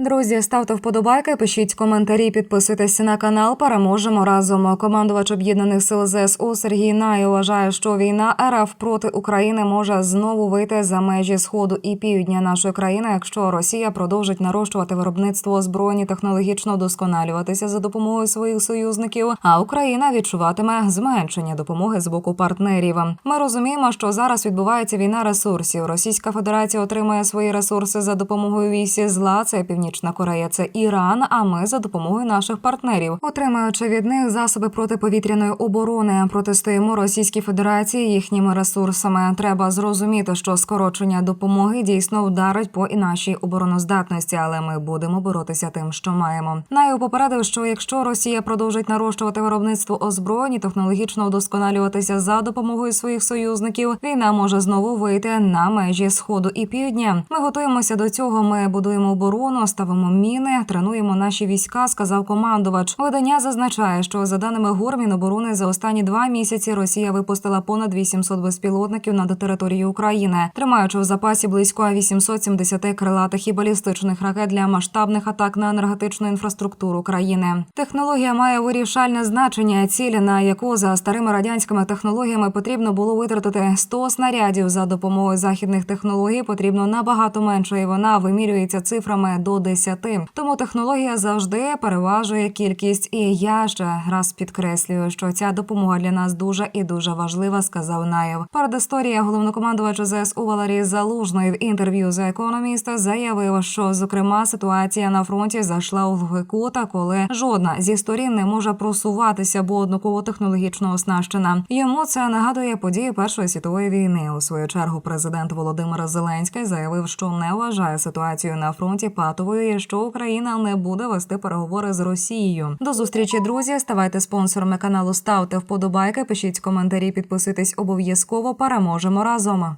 Друзі, ставте вподобайки, пишіть коментарі, підписуйтесь на канал. Переможемо разом. Командувач об'єднаних сил ЗСУ Сергій Най вважає, що війна РФ проти України може знову вийти за межі сходу і півдня нашої країни, якщо Росія продовжить нарощувати виробництво озброєнь, технологічно вдосконалюватися за допомогою своїх союзників. А Україна відчуватиме зменшення допомоги з боку партнерів. Ми розуміємо, що зараз відбувається війна ресурсів. Російська Федерація отримує свої ресурси за допомогою вісі зла. Це Північна Корея, це Іран. А ми за допомогою наших партнерів, отримуючи від них засоби протиповітряної оборони, протистоїмо Російській Федерації їхніми ресурсами. Треба зрозуміти, що скорочення допомоги дійсно вдарить по і нашій обороноздатності, але ми будемо боротися тим, що маємо. Наю попередив, що якщо Росія продовжить нарощувати виробництво озброєнь, і технологічно вдосконалюватися за допомогою своїх союзників, війна може знову вийти на межі сходу і півдня. Ми готуємося до цього. Ми будуємо оборону, ставимо міни, тренуємо наші війська. Сказав командувач. Видання зазначає, що за даними ГУР Міноборони за останні два місяці Росія випустила понад 800 безпілотників над територією України, тримаючи в запасі близько 870 крилатих і балістичних ракет для масштабних атак на енергетичну інфраструктуру країни. Технологія має вирішальне значення, ціль на яку за старими радянськими технологіями потрібно було витратити 100 снарядів за допомогою західних технологій. Потрібно набагато менше, і вона вимірюється цифрами до 10. Тому технологія завжди переважує кількість. І я ще раз підкреслюю, що ця допомога для нас дуже і дуже важлива, сказав Наєв. Передісторія головнокомандувача ЗСУ Валерій Залужний в інтерв'ю за економіста заявив, що зокрема ситуація на фронті зайшла у глухий та коли жодна зі сторін не може просуватися, бо однаково технологічно оснащена. Йому це нагадує події Першої світової війни. У свою чергу президент Володимир Зеленський заявив, що не вважає ситуацію на фронті патовою, і що Україна не буде вести переговори з Росією. До зустрічі, друзі. Ставайте спонсорами каналу, ставте вподобайки, пишіть коментарі, підписуйтесь обов'язково. Переможемо разом.